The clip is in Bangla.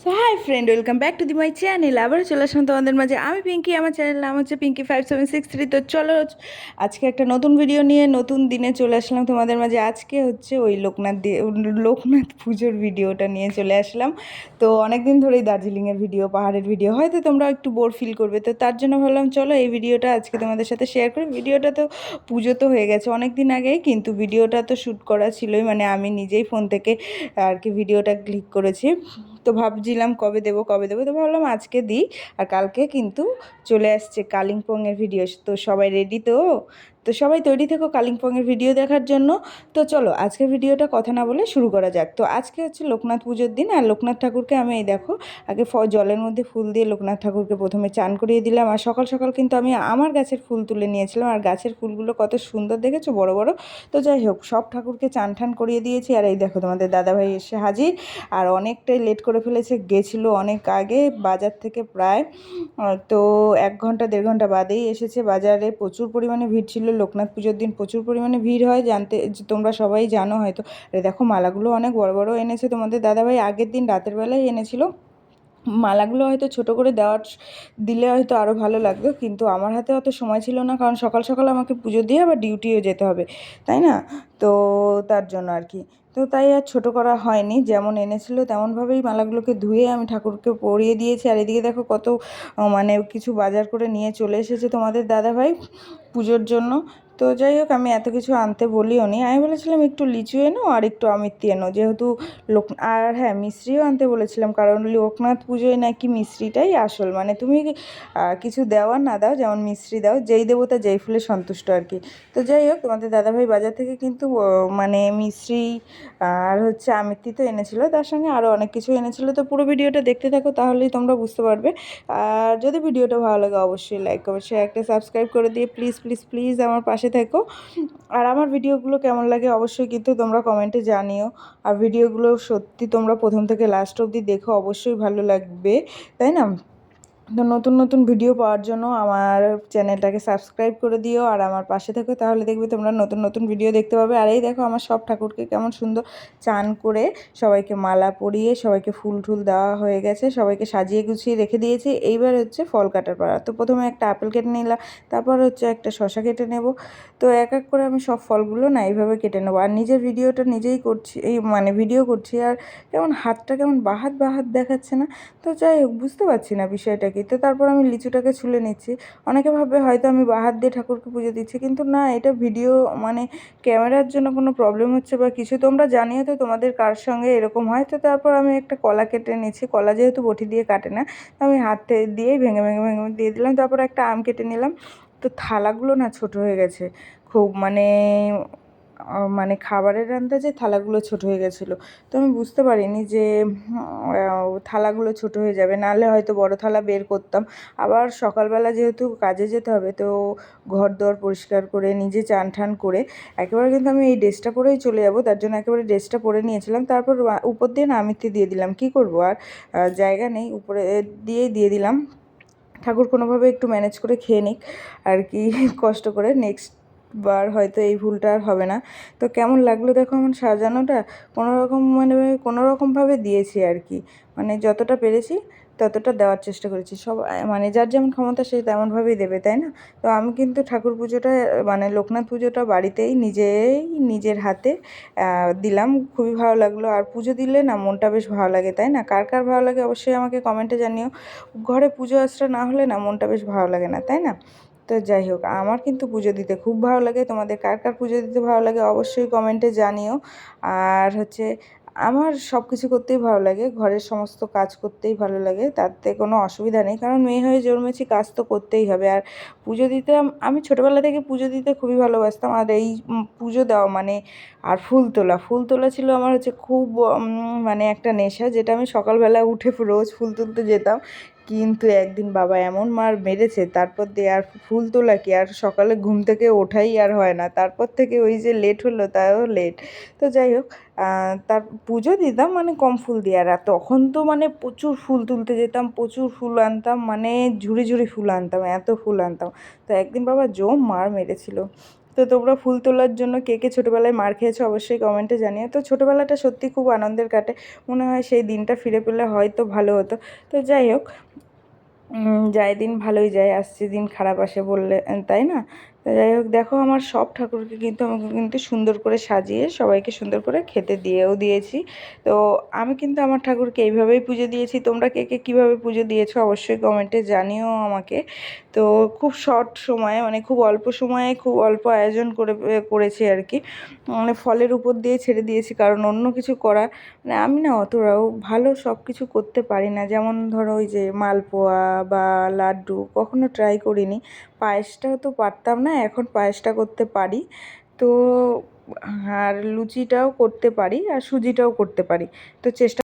So hi friend welcome back to the my channel আবার চলে আসলাম তোমাদের মাঝে। আমি পিঙ্কি আমার চ্যানেল নাম হচ্ছে Pinky five seven six three তো চলো, আজকে একটা নতুন ভিডিও নিয়ে নতুন দিনে চলে আসলাম তোমাদের মাঝে। আজকে হচ্ছে ওই লোকনাথ দিয়ে লোকনাথ পুজোর ভিডিওটা নিয়ে চলে আসলাম। তো অনেক দিন ধরেই দার্জিলিংয়ের ভিডিও পাহাড়ের ভিডিও হয়তো তোমরা একটু বোর ফিল করবে। তো তার জন্য ভাবলাম, চলো এই ভিডিওটা আজকে তোমাদের সাথে শেয়ার করি। ভিডিওটা তো পুজো তো হয়ে গেছে অনেক দিন আগেই, কিন্তু ভিডিওটা তো শ্যুট করা ছিলই। মানে আমি নিজেই ফোন থেকে আর কি ভিডিওটা ক্লিক করেছি। তো ভাবছিলাম কবে দেব, কবে দেবো, তো ভাবলাম আজকে দিই। আর কালকে কিন্তু চলে আসছে কালিম্পংয়ের ভিডিও তো সবাই রেডি তো? তো সবাই তৈরি থেকো কালিম্পংয়ের ভিডিও দেখার জন্য। তো চলো, আজকের ভিডিওটা কথা না বলে শুরু করা যাক। তো আজকে হচ্ছে লোকনাথ পুজোর দিন আর লোকনাথ ঠাকুরকে আমি এই দেখো, আগে ফ জলের মধ্যে ফুল দিয়ে লোকনাথ ঠাকুরকে প্রথমে চান করিয়ে দিলাম। আর সকাল সকাল কিন্তু আমি আমার গাছের ফুল তুলে নিয়েছিলাম। আর গাছের ফুলগুলো কত সুন্দর দেখেছ, বড় বড়। তো যাই হোক, সব ঠাকুরকে চান ঠান করিয়ে দিয়েছি। আর এই দেখো তোমাদের দাদাভাই এসে হাজির। আর অনেকটাই লেট করে ফেলেছে, গেছিল অনেক আগে, বাজার থেকে প্রায়। তো এক ঘণ্টা, দেড় ঘণ্টা বাদেই এসেছে বাজারে। প্রচুর পরিমাণে ভিড় ছিল লোকনাথ পুজোর দিন প্রচুর পরিমাণে ভিড় হয়, জানতে তোমরা সবাই জানো হয়তো। দেখো মালাগুলো অনেক বড় বড় এনেছে তোমাদের দাদাভাই, আগের দিন রাতের বেলায় এনেছিল। মালাগুলো হয়তো ছোট করে দেওয়ার দিলে হয়তো আরও ভালো লাগবে কিন্তু আমার হাতে অত সময় ছিল না, কারণ সকাল সকাল আমাকে পুজো দিয়ে আবার ডিউটিও যেতে হবে, তাই না? তো তার জন্য আর কি। তো তাই আর ছোটো করা হয়নি। যেমন এনেছিল তেমনভাবেই মালাগুলোকে ধুয়ে আমি ঠাকুরকে পরিয়ে দিয়েছি। আর এদিকে দেখো কত মানে কিছু বাজার করে নিয়ে চলে এসেছে তোমাদের দাদাভাই পুজোর জন্য। তো যাই হোক, আমি এত কিছু আনতে বলিও নি। আমি বলেছিলাম একটু লিচু এনো আর একটু আমিত্তি এনো। যেহেতু লোক, আর হ্যাঁ মিশ্রিও আনতে বলেছিলাম, কারণ লোকনাথ পুজোয় নাকি মিশ্রিটাই আসল। মানে তুমি কিছু দেওয়া না দাও, যেমন মিশ্রি দাও, যেই দেবতা যেই ফুলে সন্তুষ্ট আর কি। তো যাই হোক, তোমাদের দাদাভাই বাজার থেকে কিন্তু মানে মিশ্রি, আর হচ্ছে আমিত্তি তো এনেছিল। তার সঙ্গে আরও অনেক কিছু এনেছিল। তো পুরো ভিডিওটা দেখতে থাকো, তাহলেই তোমরা বুঝতে পারবে। আর যদি ভিডিওটা ভালো লাগে, অবশ্যই লাইক করবে শেয়ার একটা সাবস্ক্রাইব করে দিয়ে প্লিজ প্লিজ প্লিজ আমার পাশে থেকো। আর আমার ভিডিওগুলো কেমন লাগে অবশ্যই কিন্তু তোমরা কমেন্টে জানিও। আর ভিডিওগুলো সত্যি তোমরা প্রথম থেকে লাস্ট অবধি দেখো, অবশ্যই ভালো লাগবে, তাই না? তো নতুন নতুন ভিডিও পাওয়ার জন্য আমার চ্যানেলটাকে সাবস্ক্রাইব করে দিও আর আমার পাশে থেকো, তাহলে দেখবে তোমরা নতুন নতুন ভিডিও দেখতে পাবে। আর এই দেখো আমার সব ঠাকুরকে কেমন সুন্দর চান করে সবাইকে মালা পরিয়ে সবাইকে ফুল টুল দেওয়া হয়ে গেছে, সবাইকে সাজিয়ে গুছিয়ে রেখে দিয়েছি। এইবার হচ্ছে ফল কাটার পাড়া তো প্রথমে একটা আপেল কেটে নিলাম, তারপর হচ্ছে একটা শশা কেটে নেব। তো এক এক করে আমি সব ফলগুলো না এইভাবে কেটে নেব। আর নিজের ভিডিওটা নিজেই করছি, এই মানে ভিডিও করছি আর কেমন হাতটা কেমন বাহাত বাহাত দেখাচ্ছে না। তো যাই হোক, বুঝতে পারছি না বিষয়টা কি তো তারপর আমি লিচুটাকে ছুলে নিচ্ছি। অনেকে ভাবে হয়তো আমি বাহাত দিয়ে ঠাকুরকে পুজো দিচ্ছি, কিন্তু না, এটা ভিডিও মানে ক্যামেরার জন্য কোনো প্রবলেম হচ্ছে বা কিছু। তোমরা জানিও তো তোমাদের কার সঙ্গে এরকম হয়। তো তারপর আমি একটা কলা কেটে নিচ্ছি। কলা যেহেতু বটি দিয়ে কাটে না আমি হাতে দিয়েই ভেঙে ভেঙে ভেঙে দিয়ে দিলাম। তারপর একটা আম কেটে নিলাম। তো থালাগুলো না ছোট হয়ে গেছে। খুব মানে মানে খাবারের আন্দাজে থালাগুলো ছোট হয়ে গেছিল। তো আমি বুঝতে পারিনি যে থালাগুলো ছোট হয়ে যাবে। নাহলে হয়তো বড় থালা বের করতাম। আবার সকালবেলা যেহেতু কাজে যেতে হবে, তো ঘর দর পরিষ্কার করে, নিজে চান ঠান করে, একেবারে কিন্তু আমি এই ড্রেসটা পরেই চলে যাব। তার জন্য একেবারে ড্রেসটা পরে নিয়েছিলাম। তারপর উপর দিয়ে না আমিত্তি দিয়ে দিলাম। কি করব? আর জায়গা নেই। উপরে দিয়েই দিয়ে দিলাম। ঠাকুর কোনোভাবে একটু ম্যানেজ করে খেয়ে নিক। আর কি কষ্ট করে। নেক্সট বার হয়তো এই ভুলটা আর হবে না। তো কেমন লাগল দেখো আমার সাজানোটা? কোনো রকম মানে কোনো রকমভাবে দিয়েছি আর কি। মানে যতটা পেরেছি ততটা দেওয়ার চেষ্টা করেছি। সব মানে যার যেমন ক্ষমতা সে তেমনভাবেই দেবে, তাই না? তো আমি কিন্তু ঠাকুর পুজোটা মানে লোকনাথ পুজোটা বাড়িতেই নিজেই নিজের হাতে দিলাম। খুবই ভালো লাগল। আর পুজো দিলে না মনটা বেশ ভালো লাগে, তাই না? কার কার ভালো লাগে অবশ্যই আমাকে কমেন্টে জানিও। ঘরে পুজো আশ্রা না হলে না মনটা বেশ ভালো লাগে না, তাই না? তো যাই হোক, আমার কিন্তু পুজো দিতে খুব ভালো লাগে। তোমাদের কার কার পুজো দিতে ভালো লাগে অবশ্যই কমেন্টে জানিও। আর হচ্ছে, আমার সব কিছু করতেই ভালো লাগে, ঘরের সমস্ত কাজ করতেই ভালো লাগে, তাতে কোনো অসুবিধা নেই, কারণ মেয়ে হয়ে জন্মেছি, কাজ তো করতেই হবে। আর পুজো দিতে, আমি ছোটোবেলা থেকে পুজো দিতে খুবই ভালোবাসতাম, আর এই পুজো দেওয়া মানে আর ফুল তোলা। ফুল তোলা ছিল আমার হচ্ছে খুব মানে একটা নেশা, যেটা আমি সকালবেলা উঠে রোজ ফুল তুলতে যেতাম। কিন্তু একদিন বাবা এমন মার মেরেছে, তারপর দিয়ে আর ফুল তোলা কি? আর সকালে ঘুম থেকে ওঠাই আর হয় না। তারপর থেকে ওই যে লেট হলো, তাও লেট তো যাই হোক তার পুজো দিতাম মানে কম ফুল দিয়ে। আর তখন তো মানে প্রচুর ফুল তুলতে যেতাম, প্রচুর ফুল আনতাম মানে ঝুড়ি ঝুড়ি ফুল আনতাম, এত ফুল আনতাম। তো একদিন বাবা জম মার মেরেছিল। তো তোমরা ফুল তোলার জন্য কে কে ছোটোবেলায় মার খেয়েছো অবশ্যই কমেন্টে জানিয়ে তো ছোটোবেলাটা সত্যি খুব আনন্দের কাটে। মনে হয় সেই দিনটা ফিরে পেলে হয়তো ভালো হতো। তো যাই হোক যায় দিন ভালোই যায়, আসছে দিন খারাপ আসে বললে, তাই না? যাই হোক, দেখো আমার সব ঠাকুরকে কিন্তু আমাকে কিন্তু সুন্দর করে সাজিয়ে সবাইকে সুন্দর করে খেতে দিয়েও দিয়েছি। তো আমি কিন্তু আমার ঠাকুরকে এইভাবেই পুজো দিয়েছি। তোমরা কে কে কীভাবে পুজো দিয়েছ অবশ্যই কমেন্টে জানিও আমাকে। তো খুব শর্ট সময়ে মানে খুব অল্প সময়ে, খুব অল্প আয়োজন করে করেছি আর কি। মানে ফলের উপর দিয়ে ছেড়ে দিয়েছি, কারণ অন্য কিছু করা মানে আমি না অতটাও ভালো সব কিছু করতে পারি না। যেমন ধরো ওই যে মালপোয়া বা লাড্ডু কখনো ট্রাই করিনি। পায়েসটাও তো পারতাম না এখন পায়েসটা করতে পারি। তো আর লুচিটাও করতে পারি আর সুজিটাও করতে পারি। তো চেষ্টা